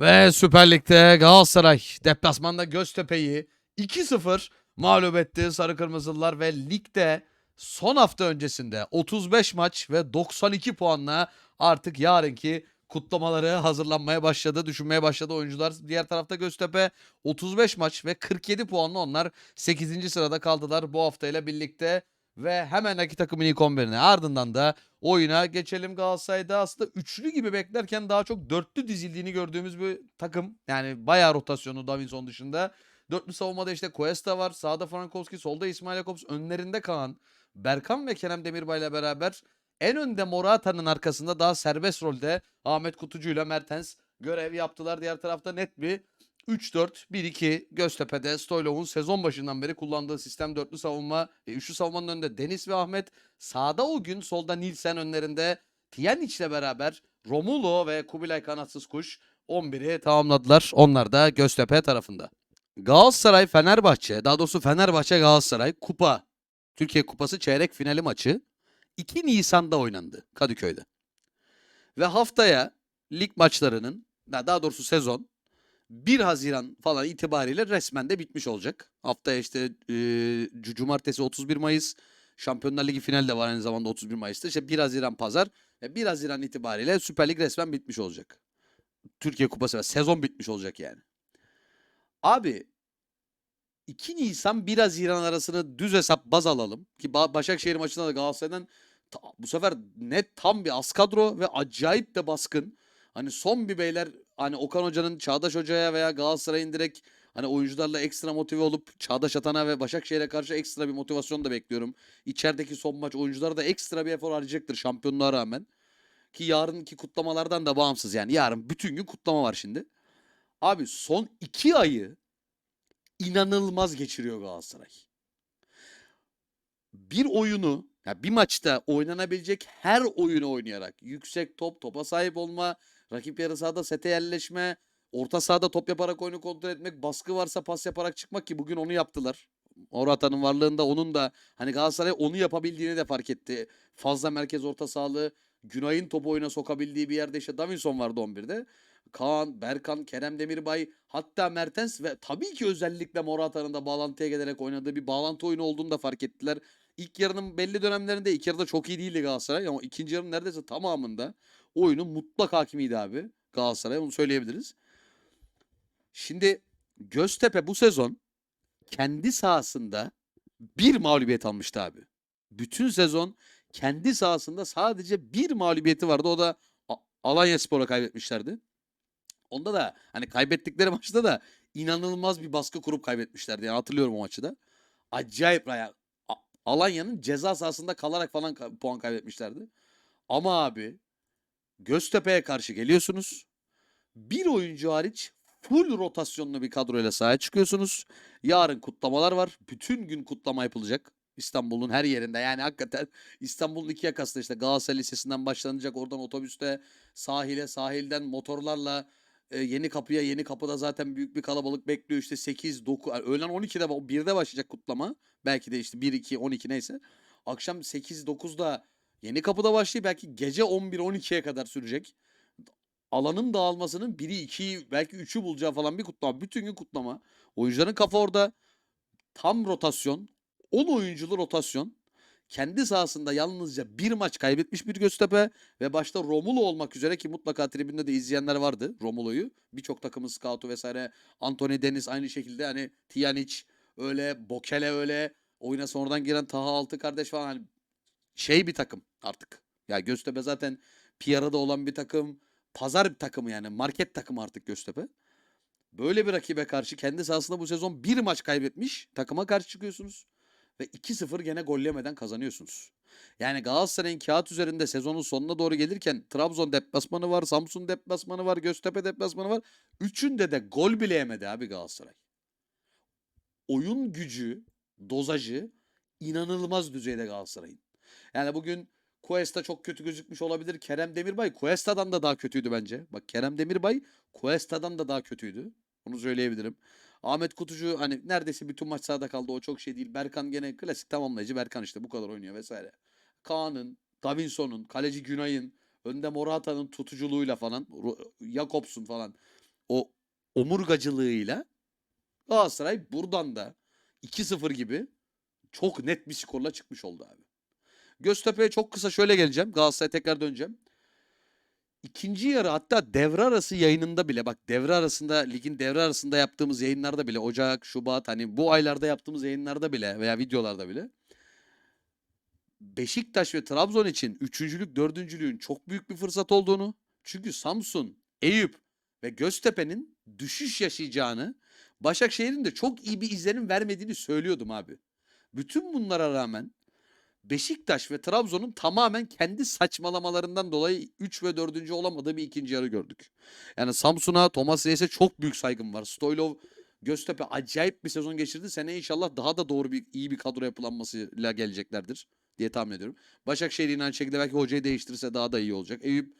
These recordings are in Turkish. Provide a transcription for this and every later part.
Ve Süper Lig'de Galatasaray deplasmanda Göztepe'yi 2-0 mağlup etti Sarı Kırmızılılar ve ligde son hafta öncesinde 35 maç ve 92 puanla artık yarınki kutlamaları hazırlanmaya başladı, düşünmeye başladı oyuncular. Diğer tarafta Göztepe 35 maç ve 47 puanla onlar 8. sırada kaldılar bu haftayla birlikte ve hemen iki takımın ilk 11'ine ardından da oyuna geçelim Galatasaray'da aslında üçlü gibi beklerken daha çok dörtlü dizildiğini gördüğümüz bir takım. Yani bayağı rotasyonu Davinson dışında. Dörtlü savunmada işte Cuesta var. Sağda Frankowski, solda İsmail Jakobs, önlerinde Kaan. Berkan ve Kerem Demirbay ile beraber en önde Morata'nın arkasında daha serbest rolde Ahmet Kutucu ile Mertens görev yaptılar. Diğer tarafta net bir 3-4-1-2 Göztepe'de Stoylov'un sezon başından beri kullandığı sistem dörtlü savunma. E, üçlü savunmanın önünde Deniz ve Ahmet. Sağda o gün solda Nilsen önlerinde Tiyanic ile beraber Romulo ve Kubilay Kanatsız Kuş 11'i tamamladılar. Onlar da Göztepe tarafında. Galatasaray Fenerbahçe, daha doğrusu Fenerbahçe Galatasaray Kupa Türkiye Kupası çeyrek finali maçı 2 Nisan'da oynandı Kadıköy'de. Ve haftaya lig maçlarının daha doğrusu sezon 1 Haziran falan itibariyle resmen de bitmiş olacak. Haftaya işte e, cu- cumartesi 31 Mayıs Şampiyonlar Ligi finali de var aynı zamanda 31 Mayıs'ta. İşte 1 Haziran pazar ve 1 Haziran itibariyle Süper Lig resmen bitmiş olacak. Türkiye Kupası ve sezon bitmiş olacak yani. Abi 2 Nisan 1 Haziran arasını düz hesap baz alalım. Ki Ba- Başakşehir maçında da Galatasaray'dan ta- bu sefer net tam bir az kadro ve acayip de baskın. Hani son bir beyler hani Okan Hoca'nın Çağdaş Hoca'ya veya Galatasaray'ın direkt hani oyuncularla ekstra motive olup Çağdaş Atan'a ve Başakşehir'e karşı ekstra bir motivasyon da bekliyorum. İçerideki son maç oyuncular da ekstra bir efor harcayacaktır şampiyonluğa rağmen. Ki yarınki kutlamalardan da bağımsız yani. Yarın bütün gün kutlama var şimdi. Abi son iki ayı inanılmaz geçiriyor Galatasaray. Bir oyunu, ya bir maçta oynanabilecek her oyunu oynayarak yüksek top, topa sahip olma, rakip yarı sahada sete yerleşme, orta sahada top yaparak oyunu kontrol etmek, baskı varsa pas yaparak çıkmak ki bugün onu yaptılar. Morata'nın varlığında onun da hani Galatasaray onu yapabildiğini de fark etti. Fazla merkez orta sahalı, Günay'ın topu oyuna sokabildiği bir yerde işte Davinson vardı 11'de. Kaan, Berkan, Kerem Demirbay hatta Mertens ve tabii ki özellikle Morata'nın da bağlantıya gelerek oynadığı bir bağlantı oyunu olduğunu da fark ettiler. İlk yarının belli dönemlerinde ilk yarıda çok iyi değildi Galatasaray ama ikinci yarının neredeyse tamamında oyunun mutlak hakimiydi abi Galatasaray onu söyleyebiliriz. Şimdi Göztepe bu sezon kendi sahasında bir mağlubiyet almıştı abi. Bütün sezon kendi sahasında sadece bir mağlubiyeti vardı. O da Alanya Spor'a kaybetmişlerdi. Onda da hani kaybettikleri maçta da inanılmaz bir baskı kurup kaybetmişlerdi. Yani hatırlıyorum o maçı da. Acayip ya. Alanya'nın ceza sahasında kalarak falan puan kaybetmişlerdi. Ama abi Göztepe'ye karşı geliyorsunuz. Bir oyuncu hariç full rotasyonlu bir kadroyla sahaya çıkıyorsunuz. Yarın kutlamalar var. Bütün gün kutlama yapılacak. İstanbul'un her yerinde. Yani hakikaten İstanbul'un iki yakasında işte Galatasaray Lisesi'nden başlanacak. Oradan otobüste sahile, sahilden motorlarla e, yeni kapıya, yeni kapıda zaten büyük bir kalabalık bekliyor. İşte 8, 9, yani öğlen 12'de, ba- 1'de başlayacak kutlama. Belki de işte 1, 2, 12 neyse. Akşam 8, 9'da yeni kapıda başlayıp belki gece 11, 12'ye kadar sürecek. Alanın dağılmasının biri, iki, belki üçü bulacağı falan bir kutlama. Bütün gün kutlama. Oyuncuların kafa orada. Tam rotasyon. 10 oyunculu rotasyon. Kendi sahasında yalnızca bir maç kaybetmiş bir Göztepe ve başta Romulo olmak üzere ki mutlaka tribünde de izleyenler vardı Romulo'yu. Birçok takımın scoutu vesaire. Anthony Dennis aynı şekilde hani Tijanic öyle, Bokele öyle. Oyuna sonradan giren Taha Altı kardeş falan hani şey bir takım artık. Ya Göztepe zaten PR'da olan bir takım. Pazar bir takımı yani. Market takımı artık Göztepe. Böyle bir rakibe karşı kendi sahasında bu sezon bir maç kaybetmiş takıma karşı çıkıyorsunuz. Ve 2-0 gene gol yemeden kazanıyorsunuz. Yani Galatasaray'ın kağıt üzerinde sezonun sonuna doğru gelirken Trabzon deplasmanı var, Samsun deplasmanı var, Göztepe deplasmanı var. Üçünde de gol bile yemedi abi Galatasaray. Oyun gücü, dozajı inanılmaz düzeyde Galatasaray'ın. Yani bugün Cuesta çok kötü gözükmüş olabilir. Kerem Demirbay Cuesta'dan da daha kötüydü bence. Bak Kerem Demirbay Cuesta'dan da daha kötüydü. Onu söyleyebilirim. Ahmet Kutucu hani neredeyse bütün maç sahada kaldı. O çok şey değil. Berkan gene klasik tamamlayıcı. Berkan işte bu kadar oynuyor vesaire. Kaan'ın, Davinson'un, kaleci Günay'ın, önde Morata'nın tutuculuğuyla falan, Jakobs'un falan o omurgacılığıyla Galatasaray buradan da 2-0 gibi çok net bir skorla çıkmış oldu abi. Göztepe'ye çok kısa şöyle geleceğim. Galatasaray'a tekrar döneceğim. İkinci yarı hatta devre arası yayınında bile bak devre arasında ligin devre arasında yaptığımız yayınlarda bile Ocak, Şubat hani bu aylarda yaptığımız yayınlarda bile veya videolarda bile Beşiktaş ve Trabzon için üçüncülük, dördüncülüğün çok büyük bir fırsat olduğunu çünkü Samsun, Eyüp ve Göztepe'nin düşüş yaşayacağını Başakşehir'in de çok iyi bir izlenim vermediğini söylüyordum abi. Bütün bunlara rağmen Beşiktaş ve Trabzon'un tamamen kendi saçmalamalarından dolayı 3 ve 4. olamadığı bir ikinci yarı gördük. Yani Samsun'a, Thomas Reis'e çok büyük saygım var. Stoylov, Göztepe acayip bir sezon geçirdi. Sene inşallah daha da doğru bir iyi bir kadro yapılanmasıyla geleceklerdir diye tahmin ediyorum. Başakşehir yine aynı şekilde belki hocayı değiştirirse daha da iyi olacak. Eyüp,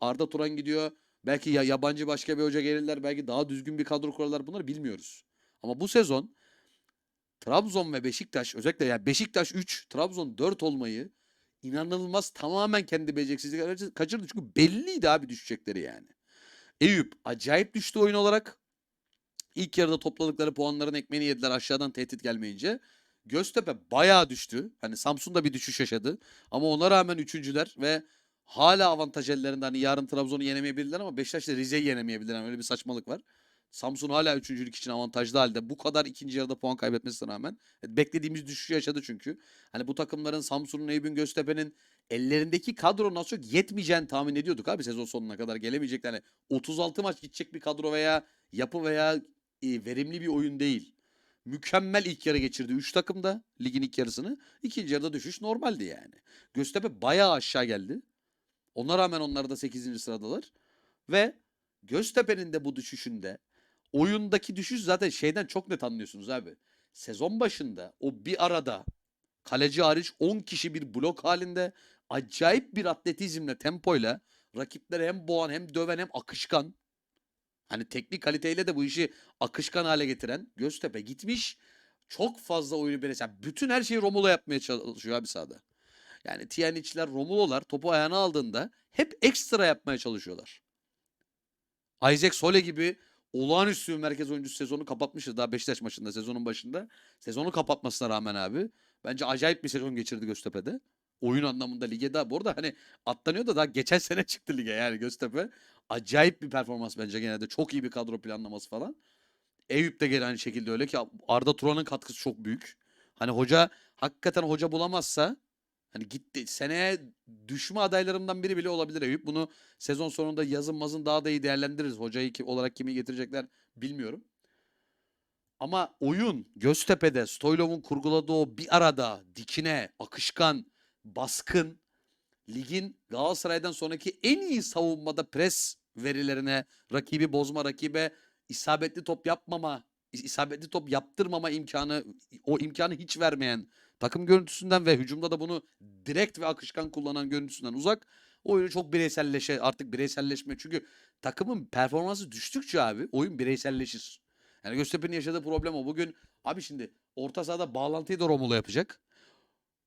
Arda Turan gidiyor. Belki ya yabancı başka bir hoca gelirler. Belki daha düzgün bir kadro kurarlar. Bunları bilmiyoruz. Ama bu sezon Trabzon ve Beşiktaş özellikle yani Beşiktaş 3, Trabzon 4 olmayı inanılmaz tamamen kendi beceriksizlik kaçırdı. Çünkü belliydi abi düşecekleri yani. Eyüp acayip düştü oyun olarak. İlk yarıda topladıkları puanların ekmeğini yediler aşağıdan tehdit gelmeyince. Göztepe bayağı düştü. Hani Samsun da bir düşüş yaşadı. Ama ona rağmen üçüncüler ve hala avantaj ellerinde. Hani yarın Trabzon'u yenemeyebilirler ama Beşiktaş da Rize'yi yenemeyebilirler. Yani öyle bir saçmalık var. Samsun hala üçüncülük için avantajlı halde. Bu kadar ikinci yarıda puan kaybetmesine rağmen. Beklediğimiz düşüşü yaşadı çünkü. Hani bu takımların Samsun'un, Eyüp'ün, Göztepe'nin ellerindeki kadro nasıl çok yetmeyeceğini tahmin ediyorduk abi sezon sonuna kadar gelemeyecekler. Yani 36 maç gidecek bir kadro veya yapı veya e, verimli bir oyun değil. Mükemmel ilk yarı geçirdi 3 takım da ligin ilk yarısını. İkinci yarıda düşüş normaldi yani. Göztepe bayağı aşağı geldi. Ona rağmen onlar da 8. sıradalar. Ve Göztepe'nin de bu düşüşünde oyundaki düşüş zaten şeyden çok net anlıyorsunuz abi. Sezon başında o bir arada kaleci hariç 10 kişi bir blok halinde acayip bir atletizmle, tempoyla rakipleri hem boğan hem döven hem akışkan. Hani teknik kaliteyle de bu işi akışkan hale getiren Göztepe gitmiş. Çok fazla oyunu böyle. Yani bütün her şeyi Romulo yapmaya çalışıyor abi sahada. Yani Tiyanic'ler, Romulo'lar topu ayağına aldığında hep ekstra yapmaya çalışıyorlar. Isaac Sole gibi olağanüstü bir merkez oyuncusu sezonu kapatmışız daha Beşiktaş maçında sezonun başında. Sezonu kapatmasına rağmen abi bence acayip bir sezon geçirdi Göztepe'de. Oyun anlamında lige daha bu arada hani atlanıyor da daha geçen sene çıktı lige yani Göztepe. Acayip bir performans bence gene de çok iyi bir kadro planlaması falan. Eyüp de gene aynı şekilde öyle ki Arda Turan'ın katkısı çok büyük. Hani hoca hakikaten hoca bulamazsa hani gitti seneye düşme adaylarımdan biri bile olabilir Eyüp. Bunu sezon sonunda yazın mazın daha da iyi değerlendiririz. Hocayı ki, olarak kimi getirecekler bilmiyorum. Ama oyun Göztepe'de Stoylov'un kurguladığı o bir arada dikine, akışkan, baskın ligin Galatasaray'dan sonraki en iyi savunmada pres verilerine, rakibi bozma, rakibe isabetli top yapmama, is- isabetli top yaptırmama imkanı, o imkanı hiç vermeyen takım görüntüsünden ve hücumda da bunu direkt ve akışkan kullanan görüntüsünden uzak. Oyunu çok bireyselleşe artık bireyselleşme. Çünkü takımın performansı düştükçe abi oyun bireyselleşir. Yani Göztepe'nin yaşadığı problem o. Bugün abi şimdi orta sahada bağlantıyı da Romulo yapacak.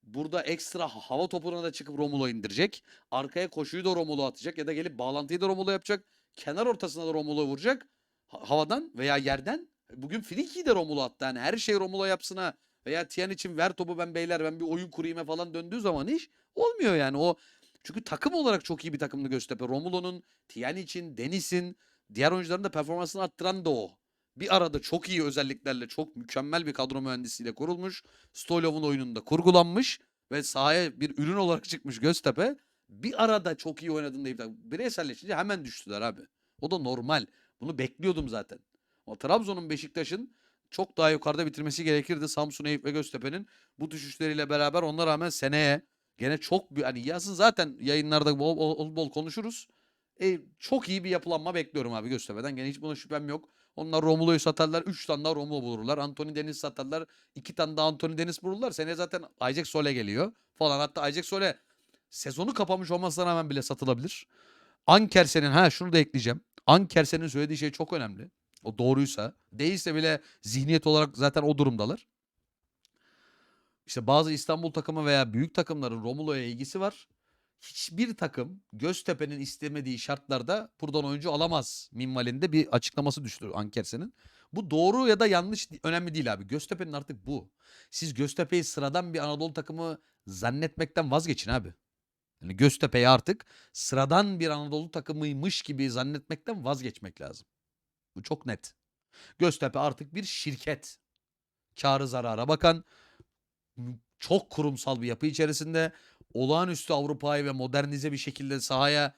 Burada ekstra ha- hava topuna da çıkıp Romulo indirecek. Arkaya koşuyu da Romulo atacak ya da gelip bağlantıyı da Romulo yapacak. Kenar ortasına da Romulo vuracak. Ha- havadan veya yerden. Bugün Friki'yi de Romulo attı. Yani her şey Romulo yapsına veya Tiyan için ver topu ben beyler ben bir oyun kurayım falan döndüğü zaman iş olmuyor yani. O çünkü takım olarak çok iyi bir takımdı Göztepe. Romulo'nun, Tiyan için, Deniz'in, diğer oyuncuların da performansını arttıran da o. Bir arada çok iyi özelliklerle, çok mükemmel bir kadro mühendisiyle kurulmuş. Stoylov'un oyununda kurgulanmış ve sahaya bir ürün olarak çıkmış Göztepe. Bir arada çok iyi oynadığında takım. Bireyselleşince hemen düştüler abi. O da normal. Bunu bekliyordum zaten. Ama Trabzon'un Beşiktaş'ın çok daha yukarıda bitirmesi gerekirdi. Samsun, Eyüp ve Göztepe'nin bu düşüşleriyle beraber ona rağmen seneye gene çok bir hani yazın zaten yayınlarda bol bol, bol konuşuruz. E, çok iyi bir yapılanma bekliyorum abi Göztepe'den. Gene hiç buna şüphem yok. Onlar Romulo'yu satarlar. 3 tane daha Romulo bulurlar. Anthony Deniz satarlar. 2 tane daha Anthony Deniz bulurlar. Seneye zaten Isaac Sole geliyor falan. Hatta Isaac Sole sezonu kapamış olmasına rağmen bile satılabilir. Ankersen'in ha şunu da ekleyeceğim. Ankersen'in söylediği şey çok önemli. O doğruysa. Değilse bile zihniyet olarak zaten o durumdalar. İşte bazı İstanbul takımı veya büyük takımların Romulo'ya ilgisi var. hiçbir takım Göztepe'nin istemediği şartlarda buradan oyuncu alamaz minvalinde bir açıklaması düştü Ankersen'in. Bu doğru ya da yanlış önemli değil abi. Göztepe'nin artık bu. Siz Göztepe'yi sıradan bir Anadolu takımı zannetmekten vazgeçin abi. Yani Göztepe'yi artık sıradan bir Anadolu takımıymış gibi zannetmekten vazgeçmek lazım. Bu çok net. Göztepe artık bir şirket. Karı zarara bakan, çok kurumsal bir yapı içerisinde olağanüstü Avrupa'yı ve modernize bir şekilde sahaya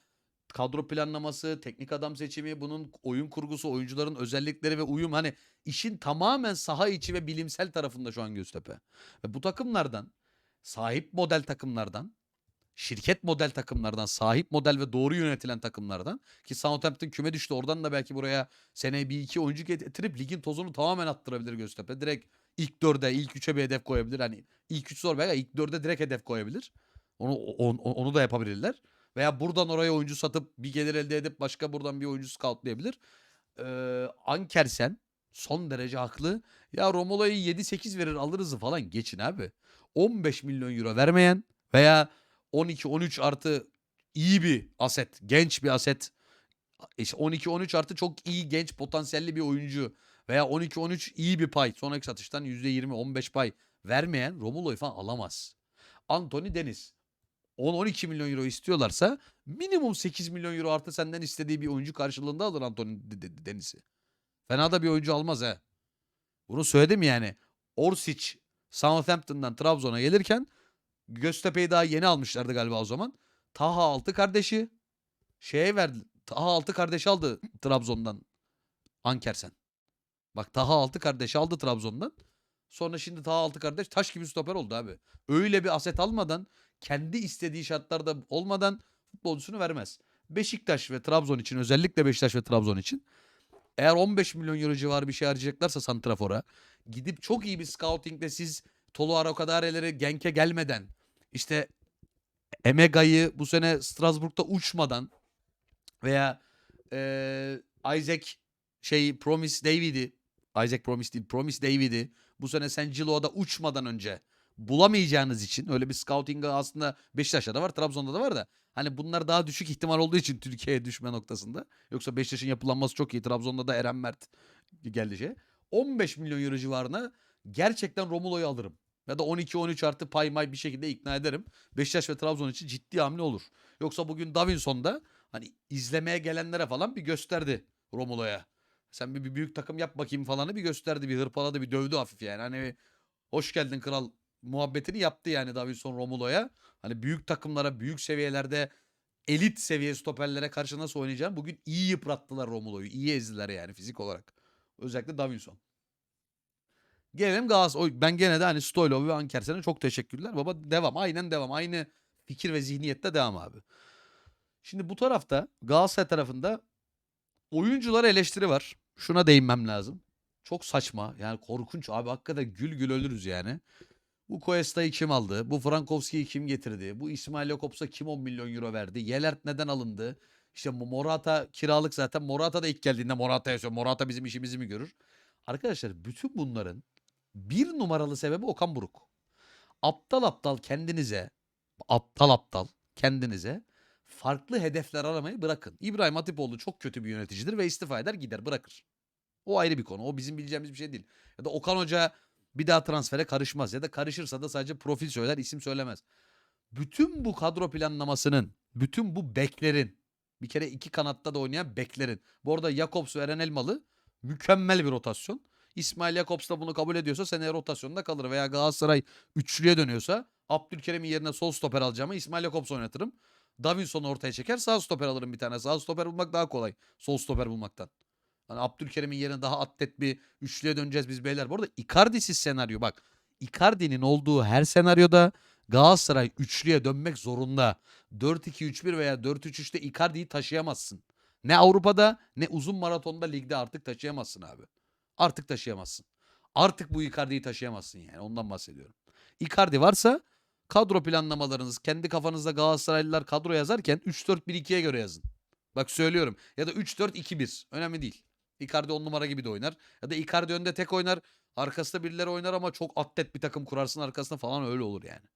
kadro planlaması, teknik adam seçimi, bunun oyun kurgusu, oyuncuların özellikleri ve uyum hani işin tamamen saha içi ve bilimsel tarafında şu an Göztepe. Ve bu takımlardan sahip model takımlardan şirket model takımlardan, sahip model ve doğru yönetilen takımlardan ki Southampton küme düştü. Oradan da belki buraya seneye bir iki oyuncu getirip ligin tozunu tamamen attırabilir Göztepe. Direkt ilk dörde, ilk üçe bir hedef koyabilir. Hani ilk üç zor belki ilk dörde direkt hedef koyabilir. Onu, onu, onu da yapabilirler. Veya buradan oraya oyuncu satıp bir gelir elde edip başka buradan bir oyuncu scoutlayabilir. Ee, Ankersen son derece haklı. Ya Romolo'yu 7-8 verir alırız falan geçin abi. 15 milyon euro vermeyen veya 12-13 artı iyi bir aset, genç bir aset. İşte 12-13 artı çok iyi genç potansiyelli bir oyuncu veya 12-13 iyi bir pay. Sonraki satıştan %20-15 pay vermeyen Romulo'yu falan alamaz. Anthony Deniz 10-12 milyon euro istiyorlarsa minimum 8 milyon euro artı senden istediği bir oyuncu karşılığında alır Anthony De- De- Deniz'i. Fena da bir oyuncu almaz he. Bunu söyledim yani. Orsic Southampton'dan Trabzon'a gelirken Göztepe'yi daha yeni almışlardı galiba o zaman. Taha altı kardeşi şeye verdi. Taha altı kardeşi aldı Trabzon'dan Ankersen. Bak Taha altı kardeşi aldı Trabzon'dan. Sonra şimdi Taha altı kardeş taş gibi stoper oldu abi. Öyle bir aset almadan kendi istediği şartlarda olmadan futbolcusunu vermez. Beşiktaş ve Trabzon için özellikle Beşiktaş ve Trabzon için eğer 15 milyon euro civarı bir şey harcayacaklarsa Santrafor'a gidip çok iyi bir scoutingle siz Tolu Arokadare'leri Genk'e gelmeden işte Emega'yı bu sene Strasbourg'da uçmadan veya eee, Isaac şey Promise David'i Isaac Promise değil Promise David'i bu sene Sengilo'da uçmadan önce bulamayacağınız için öyle bir scouting aslında Beşiktaş'ta da var Trabzon'da da var da hani bunlar daha düşük ihtimal olduğu için Türkiye'ye düşme noktasında. Yoksa Beşiktaş'ın yapılanması çok iyi. Trabzon'da da Eren Mert geldi şey. 15 milyon euro civarına gerçekten Romulo'yu alırım. Ya da 12-13 artı pay bir şekilde ikna ederim. Beşiktaş ve Trabzon için ciddi hamle olur. Yoksa bugün Davinson'da hani izlemeye gelenlere falan bir gösterdi Romulo'ya. Sen bir, bir büyük takım yap bakayım falanı bir gösterdi. Bir hırpaladı bir dövdü hafif yani. Hani hoş geldin kral muhabbetini yaptı yani Davinson Romulo'ya. Hani büyük takımlara büyük seviyelerde elit seviye stoperlere karşı nasıl oynayacağını bugün iyi yıprattılar Romulo'yu. İyi ezdiler yani fizik olarak. Özellikle Davinson. Gelelim Galatasaray. Ben gene de hani Stoylov ve Ankersen'e çok teşekkürler. Baba devam. Aynen devam. Aynı fikir ve zihniyette devam abi. Şimdi bu tarafta Galatasaray tarafında oyunculara eleştiri var. Şuna değinmem lazım. Çok saçma. Yani korkunç abi. Hakikaten gül gül ölürüz yani. Bu Cuesta'yı kim aldı? Bu Frankowski'yi kim getirdi? Bu İsmail Jakobs'a kim 10 milyon euro verdi? Yelert neden alındı? İşte Morata kiralık zaten. Morata da ilk geldiğinde Morata'ya söylüyor. Morata bizim işimizi mi görür? Arkadaşlar bütün bunların bir numaralı sebebi Okan Buruk. Aptal aptal kendinize, aptal aptal kendinize farklı hedefler aramayı bırakın. İbrahim Hatipoğlu çok kötü bir yöneticidir ve istifa eder gider bırakır. O ayrı bir konu. O bizim bileceğimiz bir şey değil. Ya da Okan Hoca bir daha transfere karışmaz ya da karışırsa da sadece profil söyler, isim söylemez. Bütün bu kadro planlamasının, bütün bu beklerin, bir kere iki kanatta da oynayan beklerin. Bu arada Jakobs ve Eren Elmalı mükemmel bir rotasyon. İsmail Jakobs da bunu kabul ediyorsa seneye rotasyonda kalır. Veya Galatasaray üçlüye dönüyorsa Abdülkerim'in yerine sol stoper alacağımı İsmail Jakobs oynatırım. Davinson'u ortaya çeker sağ stoper alırım bir tane. Sağ stoper bulmak daha kolay sol stoper bulmaktan. Hani Abdülkerim'in yerine daha atlet bir üçlüye döneceğiz biz beyler. Bu arada Icardi'siz senaryo bak. Icardi'nin olduğu her senaryoda Galatasaray üçlüye dönmek zorunda. 4-2-3-1 veya 4-3-3'te Icardi'yi taşıyamazsın. Ne Avrupa'da ne uzun maratonda ligde artık taşıyamazsın abi. Artık taşıyamazsın. Artık bu Icardi'yi taşıyamazsın yani ondan bahsediyorum. Icardi varsa kadro planlamalarınız kendi kafanızda Galatasaraylılar kadro yazarken 3-4-1-2'ye göre yazın. Bak söylüyorum. Ya da 3-4-2-1. Önemli değil. Icardi 10 numara gibi de oynar. Ya da Icardi önde tek oynar. Arkasında birileri oynar ama çok atlet bir takım kurarsın arkasında falan öyle olur yani.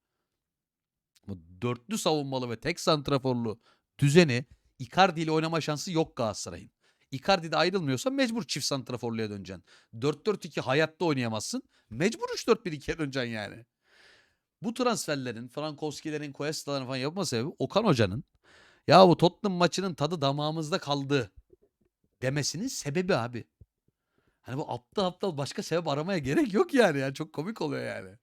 Bu dörtlü savunmalı ve tek santraforlu düzeni Icardi ile oynama şansı yok Galatasaray'ın. Icardi de ayrılmıyorsa mecbur çift santraforluya döneceksin. 4-4-2 hayatta oynayamazsın. Mecbur 3-4-1-2'ye döneceksin yani. Bu transferlerin, Frankowski'lerin, Cuesta'ların falan yapma sebebi Okan Hoca'nın ya bu Tottenham maçının tadı damağımızda kaldı demesinin sebebi abi. Hani bu aptal aptal başka sebep aramaya gerek yok yani. yani çok komik oluyor yani.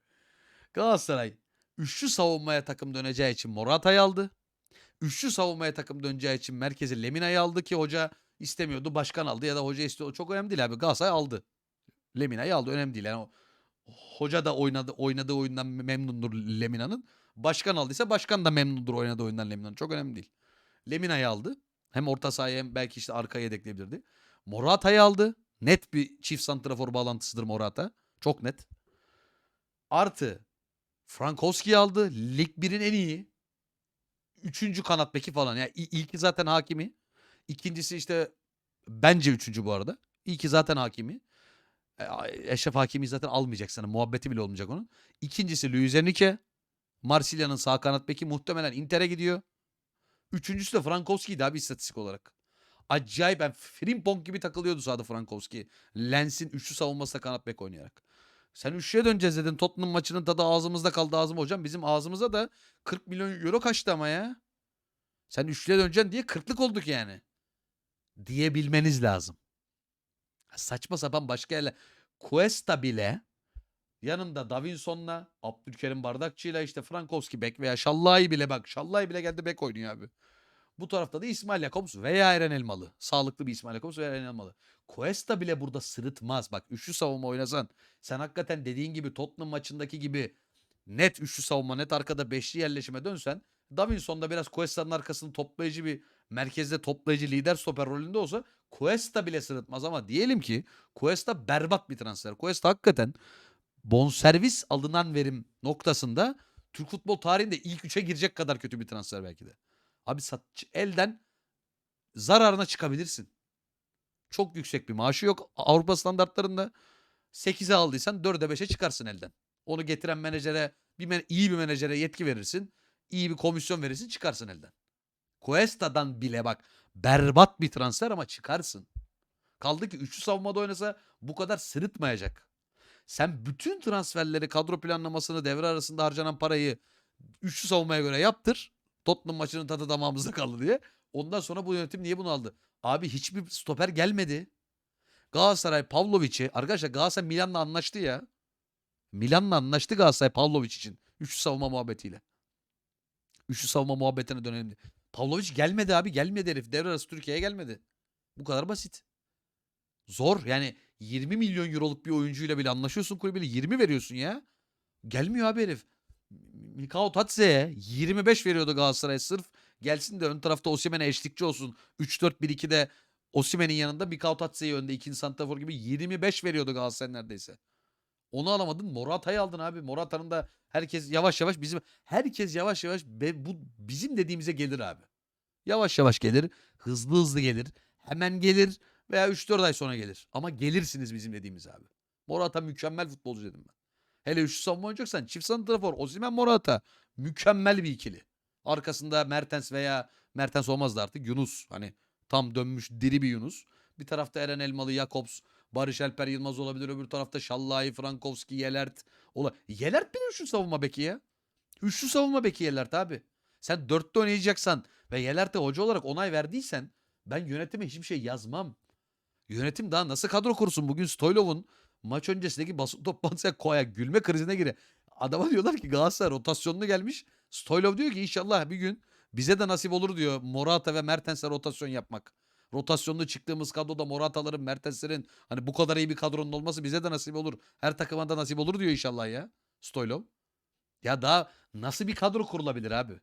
Galatasaray üçlü savunmaya takım döneceği için Morata'yı aldı. Üçlü savunmaya takım döneceği için merkeze Lemina'yı aldı ki hoca istemiyordu. Başkan aldı ya da hoca istiyor. Çok önemli değil abi. Galatasaray aldı. Lemina'yı aldı. Önemli değil. Yani o, hoca da oynadı, oynadığı oyundan memnundur Lemina'nın. Başkan aldıysa başkan da memnundur oynadığı oyundan Lemina'nın. Çok önemli değil. Lemina'yı aldı. Hem orta sahaya hem belki işte arkaya yedekleyebilirdi. Morata'yı aldı. Net bir çift santrafor bağlantısıdır Morata. Çok net. Artı Frankowski'yi aldı. Lig 1'in en iyi. Üçüncü kanat beki falan. Yani il- ilki zaten hakimi. İkincisi işte bence üçüncü bu arada. İlki zaten hakimi. E, Eşref Hakimi zaten almayacak sana. Muhabbeti bile olmayacak onun. İkincisi Luis Enrique. Marsilya'nın sağ kanat beki muhtemelen Inter'e gidiyor. Üçüncüsü de Frankowski'ydi abi istatistik olarak. Acayip ben Frimpong gibi takılıyordu sahada Frankowski. Lens'in üçlü savunmasında kanat bek oynayarak. Sen üçlüye döneceğiz dedin. Tottenham maçının tadı ağzımızda kaldı ağzım hocam. Bizim ağzımıza da 40 milyon euro kaçtı ama ya. Sen üçlüye döneceksin diye 40'lık olduk yani. Diyebilmeniz lazım. Saçma sapan başka yerler. Cuesta bile yanında Davinson'la, Abdülkerim Bardakçı'yla işte Frankowski bek veya Şallay bile bak. Şallay bile geldi bek oynuyor abi. Bu tarafta da İsmail Jakobs veya Eren Elmalı. Sağlıklı bir İsmail Jakobs veya Eren Elmalı. Cuesta bile burada sırıtmaz. Bak üçlü savunma oynasan sen hakikaten dediğin gibi Tottenham maçındaki gibi net üçlü savunma net arkada beşli yerleşime dönsen Davinson'da biraz Cuesta'nın arkasını toplayıcı bir merkezde toplayıcı lider stoper rolünde olsa Cuesta bile sırıtmaz ama diyelim ki Cuesta berbat bir transfer. Cuesta hakikaten bonservis alınan verim noktasında Türk futbol tarihinde ilk üçe girecek kadar kötü bir transfer belki de. Abi sat, elden zararına çıkabilirsin. Çok yüksek bir maaşı yok. Avrupa standartlarında 8'e aldıysan 4'e 5'e çıkarsın elden. Onu getiren menajere bir men- iyi bir menajere yetki verirsin. iyi bir komisyon verirsin çıkarsın elden. Cuesta'dan bile bak berbat bir transfer ama çıkarsın. Kaldı ki üçlü savunmada oynasa bu kadar sırıtmayacak. Sen bütün transferleri, kadro planlamasını, devre arasında harcanan parayı üçlü savunmaya göre yaptır. Tottenham maçının tadı damağımızda kaldı diye. Ondan sonra bu yönetim niye bunu aldı? Abi hiçbir stoper gelmedi. Galatasaray Pavlovic'i arkadaşlar Galatasaray Milan'la anlaştı ya. Milan'la anlaştı Galatasaray Pavlovic için. Üçlü savunma muhabbetiyle. Üçlü savunma muhabbetine dönelim diye. Pavlovic gelmedi abi gelmedi herif. Devre arası Türkiye'ye gelmedi. Bu kadar basit. Zor yani 20 milyon euroluk bir oyuncuyla bile anlaşıyorsun kulübeyle 20 veriyorsun ya. Gelmiyor abi herif. Mikao Tatse'ye 25 veriyordu Galatasaray sırf gelsin de ön tarafta Osimhen'e eşlikçi olsun. 3-4-1-2'de Osimhen'in yanında Mikao Tatse'yi önde ikinci santrafor gibi 25 veriyordu Galatasaray neredeyse. Onu alamadın. Morata'yı aldın abi. Morata'nın da herkes yavaş yavaş bizim herkes yavaş yavaş be- bu bizim dediğimize gelir abi. Yavaş yavaş gelir, hızlı hızlı gelir, hemen gelir veya 3-4 ay sonra gelir. Ama gelirsiniz bizim dediğimiz abi. Morata mükemmel futbolcu dedim ben. Hele üçlü savunma oynayacaksan çift santrafor Osimhen Morata mükemmel bir ikili. Arkasında Mertens veya Mertens olmazdı artık Yunus hani tam dönmüş diri bir Yunus. Bir tarafta Eren Elmalı, Jakobs, Barış Alper Yılmaz olabilir. Öbür tarafta Şallay, Frankowski, Yelert. Ola Yelert bir üçlü savunma beki ya. Üçlü savunma beki Yelert abi. Sen dörtte oynayacaksan ve Yelert'e hoca olarak onay verdiysen ben yönetime hiçbir şey yazmam. Yönetim daha nasıl kadro kursun? Bugün Stoylov'un maç öncesindeki basın toplantısına koya gülme krizine gire. Adama diyorlar ki Galatasaray rotasyonlu gelmiş. Stoylov diyor ki inşallah bir gün bize de nasip olur diyor Morata ve Mertens'e rotasyon yapmak. Rotasyonlu çıktığımız kadroda Morata'ların, Mertens'lerin hani bu kadar iyi bir kadronun olması bize de nasip olur. Her takıma da nasip olur diyor inşallah ya Stoylov. Ya daha nasıl bir kadro kurulabilir abi?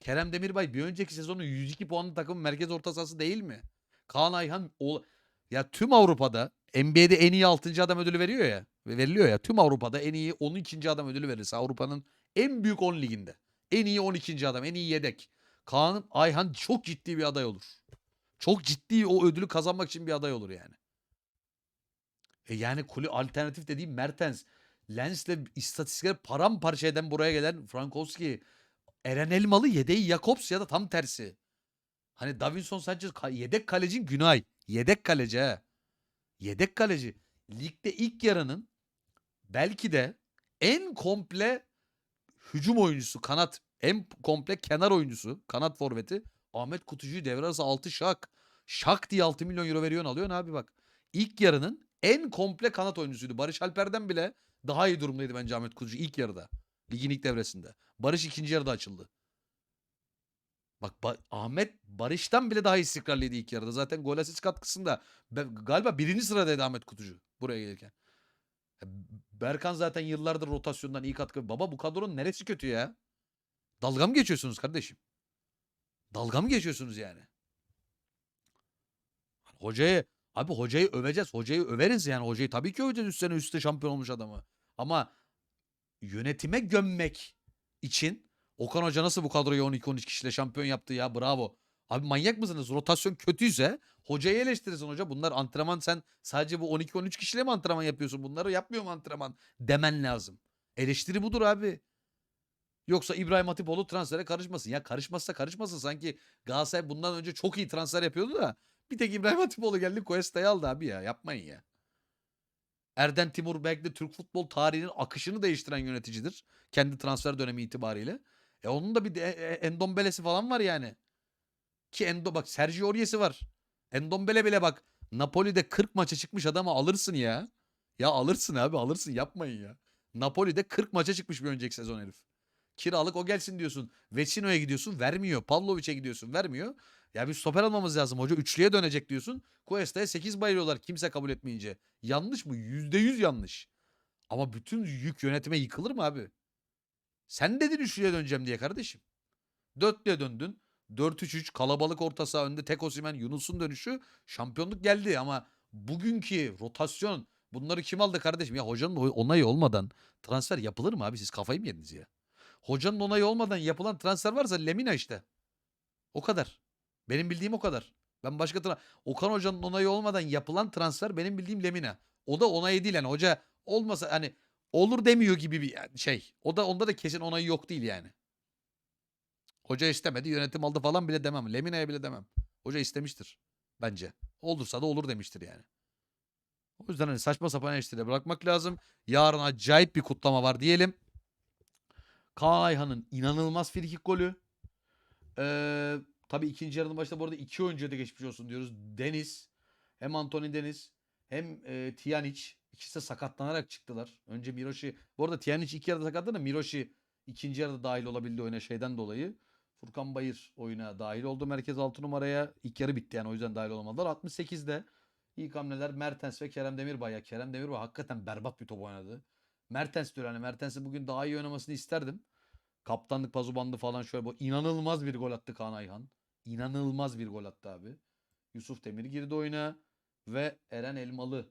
Kerem Demirbay bir önceki sezonun 102 puanlı takımın merkez orta sahası değil mi? Kaan Ayhan ya tüm Avrupa'da NBA'de en iyi 6. adam ödülü veriyor ya. Ve veriliyor ya. Tüm Avrupa'da en iyi 12. adam ödülü verirse Avrupa'nın en büyük 10 liginde. En iyi 12. adam, en iyi yedek. Kaan Ayhan çok ciddi bir aday olur. Çok ciddi o ödülü kazanmak için bir aday olur yani. E yani kulü alternatif dediğim Mertens. Lens'le istatistikleri paramparça eden buraya gelen Frankowski. Eren Elmalı yedeği Jakobs ya da tam tersi. Hani Davinson Sanchez yedek kalecin Günay. Yedek kaleci he. Yedek kaleci. Ligde ilk yarının belki de en komple hücum oyuncusu, kanat, en komple kenar oyuncusu, kanat forveti Ahmet Kutucu'yu devre arası 6 şak. Şak diye 6 milyon euro veriyorsun alıyorsun abi bak. İlk yarının en komple kanat oyuncusuydu. Barış Alper'den bile daha iyi durumdaydı bence Ahmet Kutucu ilk yarıda. Ligin ilk devresinde. Barış ikinci yarıda açıldı. Bak Ba- Ahmet Barış'tan bile daha istikrarlıydı ilk yarıda. Zaten gol asist katkısında galiba birinci sıradaydı Ahmet Kutucu buraya gelirken. Berkan zaten yıllardır rotasyondan iyi katkı. Baba bu kadronun neresi kötü ya? Dalga mı geçiyorsunuz kardeşim? Dalga mı geçiyorsunuz yani? Hocayı abi hocayı öveceğiz. Hocayı överiz yani. Hocayı tabii ki öveceğiz üst sene üstte şampiyon olmuş adamı. Ama yönetime gömmek için Okan Hoca nasıl bu kadroyu 12-13 kişiyle şampiyon yaptı ya bravo. Abi manyak mısınız? Rotasyon kötüyse hocayı eleştirirsin hoca. Bunlar antrenman sen sadece bu 12-13 kişiyle mi antrenman yapıyorsun? Bunları yapmıyor mu antrenman? Demen lazım. Eleştiri budur abi. Yoksa İbrahim Hatipoğlu transfere karışmasın. Ya karışmazsa karışmasın. Sanki Galatasaray bundan önce çok iyi transfer yapıyordu da bir tek İbrahim Hatipoğlu geldi Cuesta'yı aldı abi ya. Yapmayın ya. Erden Timur belki de Türk futbol tarihinin akışını değiştiren yöneticidir. Kendi transfer dönemi itibariyle. E onun da bir de, e- e- Endombele'si falan var yani. Ki Endo bak Sergio Aurier'si var. Endombele bile bak Napoli'de 40 maça çıkmış adamı alırsın ya. Ya alırsın abi alırsın yapmayın ya. Napoli'de 40 maça çıkmış bir önceki sezon herif. Kiralık o gelsin diyorsun. Vecino'ya gidiyorsun vermiyor. Pavlovic'e gidiyorsun vermiyor. Ya bir stoper almamız lazım hoca. Üçlüye dönecek diyorsun. Cuesta'ya 8 bayılıyorlar kimse kabul etmeyince. Yanlış mı? %100 yanlış. Ama bütün yük yönetime yıkılır mı abi? Sen dedin üçlüye döneceğim diye kardeşim. Dörtlüye döndün. 4-3-3 kalabalık orta saha önde tek Osimhen Yunus'un dönüşü şampiyonluk geldi ama bugünkü rotasyon bunları kim aldı kardeşim? Ya hocanın onayı olmadan transfer yapılır mı abi siz kafayı mı yediniz ya? Hocanın onayı olmadan yapılan transfer varsa Lemina işte. O kadar. Benim bildiğim o kadar. Ben başka tra- Okan Hoca'nın onayı olmadan yapılan transfer benim bildiğim Lemina. O da onayı değil yani hoca olmasa hani olur demiyor gibi bir şey. O da onda da kesin onayı yok değil yani. Hoca istemedi yönetim aldı falan bile demem. Lemina'ya bile demem. Hoca istemiştir bence. Olursa da olur demiştir yani. O yüzden hani saçma sapan eleştirileri bırakmak lazım. Yarın acayip bir kutlama var diyelim. Kaan Ayhan'ın inanılmaz frikik golü. Ee, tabii ikinci yarının başında bu arada iki oyuncuya da geçmiş olsun diyoruz. Deniz hem Anthony Deniz hem e, Tijanic ikisi de sakatlanarak çıktılar. Önce Miroshi bu arada Tijanic ilk yarıda sakatlandı da Miroshi ikinci yarıda dahil olabildi oyuna şeyden dolayı. Furkan Bayır oyuna dahil oldu merkez 6 numaraya. İlk yarı bitti yani o yüzden dahil olamadılar. 68'de ilk hamleler Mertens ve Kerem Demirbay. Ya Kerem Demirbay hakikaten berbat bir top oynadı. Mertens diyor hani Mertens'in bugün daha iyi oynamasını isterdim. Kaptanlık pazu bandı falan şöyle bu inanılmaz bir gol attı Kaan Ayhan. İnanılmaz bir gol attı abi. Yusuf Demir girdi oyuna ve Eren Elmalı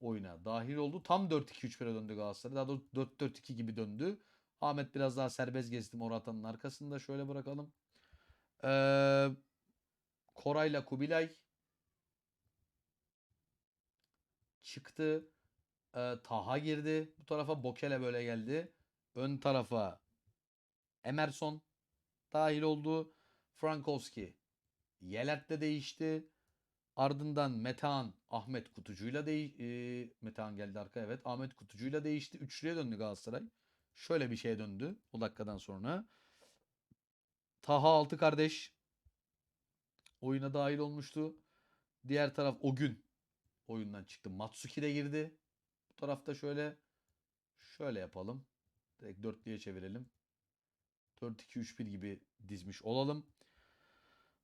oyuna dahil oldu. Tam 4-2-3-1'e döndü Galatasaray. Daha doğrusu 4-4-2 gibi döndü. Ahmet biraz daha serbest gezdi Morata'nın arkasında. Şöyle bırakalım. Ee, Koray'la Kubilay çıktı. Ee, Taha girdi. Bu tarafa Bokele böyle geldi. Ön tarafa Emerson dahil oldu. Frankowski Yelert'le değişti. Ardından Metehan Ahmet Kutucu'yla deği e, Metehan geldi arka evet. Ahmet Kutucu'yla değişti. Üçlüye döndü Galatasaray. Şöyle bir şeye döndü o dakikadan sonra. Taha altı kardeş oyuna dahil olmuştu. Diğer taraf o gün oyundan çıktı. Matsuki de girdi. Bu tarafta şöyle şöyle yapalım. Direkt dörtlüye çevirelim. 4-2-3-1 gibi dizmiş olalım.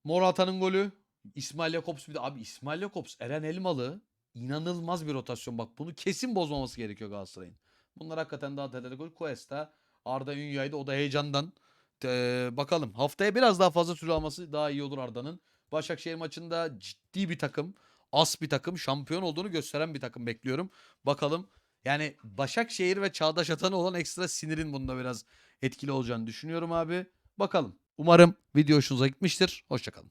Morata'nın golü. İsmail Jakobs bir de abi İsmail Jakobs Eren Elmalı inanılmaz bir rotasyon. Bak bunu kesin bozmaması gerekiyor Galatasaray'ın. Bunlar hakikaten daha değerli gol. Cuesta, Arda Ünyay'da o da heyecandan. Ee, bakalım haftaya biraz daha fazla süre alması daha iyi olur Arda'nın. Başakşehir maçında ciddi bir takım, as bir takım, şampiyon olduğunu gösteren bir takım bekliyorum. Bakalım yani Başakşehir ve Çağdaş Atan'a olan ekstra sinirin bunda biraz etkili olacağını düşünüyorum abi. Bakalım. Umarım video hoşunuza gitmiştir. Hoşçakalın.